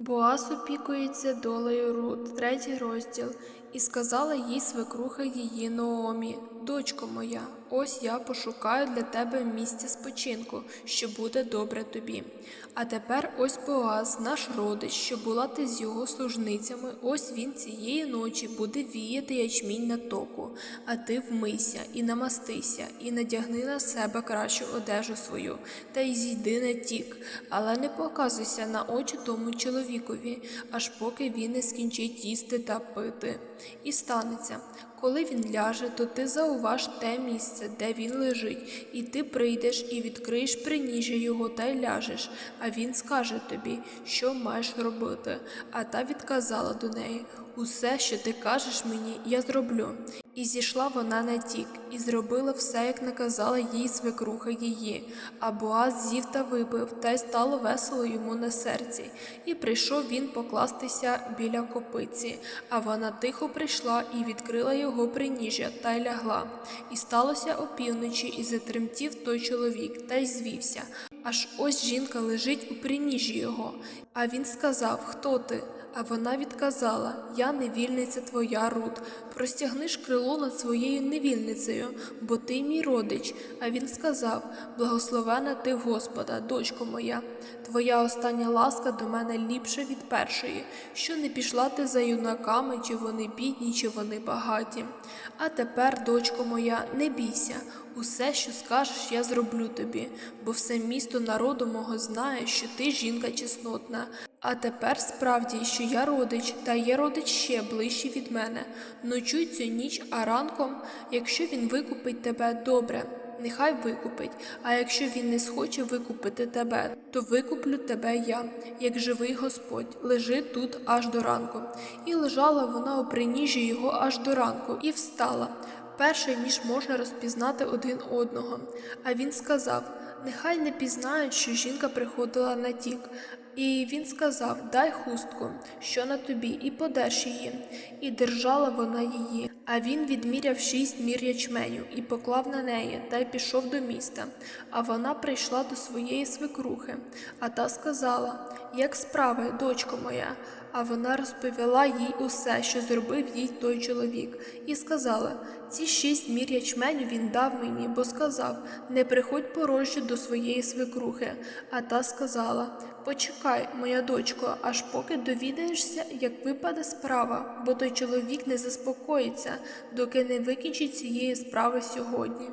Боас опікується долею Рут, третій розділ, і сказала їй свекруха її Наомі, дочко моя, ось я пошукаю для тебе місця спочинку, що буде добре тобі. А тепер ось Боаз, наш родич, що була ти з його служницями, ось він цієї ночі буде віяти ячмінь на току, а ти вмийся і намастися, і надягни на себе кращу одежу свою, та й зійди на тік, але не показуйся на очі тому чоловікові, аж поки він не скінчить їсти та пити. І станеться, коли він ляже, то ти зауваж те місце, де він лежить, і ти прийдеш і відкриєш приніжжя його та й ляжеш, а він скаже тобі, що маєш робити. А та відказала до неї: Усе, що ти кажеш мені, я зроблю. І зійшла вона на тік, і зробила все, як наказала їй свекруха її. А Боаз з'їв та випив, та й стало весело йому на серці. І прийшов він покластися біля копиці, а вона тихо прийшла і відкрила його приніжжя та й лягла. І сталося опівночі, і затремтів той чоловік, та й звівся. Аж ось жінка лежить у приніжжі його. А він сказав: Хто ти? А вона відказала: Я невільниця твоя Рут. Простягни ж крило над своєю невільницею, бо ти мій родич. А він сказав: Благословена ти Господа, дочко моя. Твоя остання ласка до мене ліпша від першої, що не пішла ти за юнаками, чи вони бідні, чи вони багаті. А тепер, дочко моя, не бійся. Усе, що скажеш, я зроблю тобі, бо все місто народу мого знає, що ти жінка чеснотна. А тепер справді, що я родич, та є родич ще ближчий від мене. Ночуй цю ніч, а ранком, якщо він викупить тебе добре, нехай викупить. А якщо він не схоче викупити тебе, то викуплю тебе я, як живий Господь. Лежи тут аж до ранку. І лежала вона у приніжжі його аж до ранку, і встала перше, ніж можна розпізнати один одного. А він сказав: Нехай не пізнають, що жінка приходила на тік. І він сказав: Дай хустку, що на тобі, і подеш її. І держала вона її. А він відміряв шість мір ячменю і поклав на неї, та й пішов до міста. А вона прийшла до своєї свекрухи. А та сказала: Як справи, дочко моя? А вона розповіла їй усе, що зробив їй той чоловік, і сказала: ці шість мір ячменю він дав мені, бо сказав: не приходь порожжю до своєї свекрухи. А та сказала: Почекай, моя дочко, аж поки довідаєшся, як випаде справа, бо той чоловік не заспокоїться, доки не викінчить цієї справи сьогодні.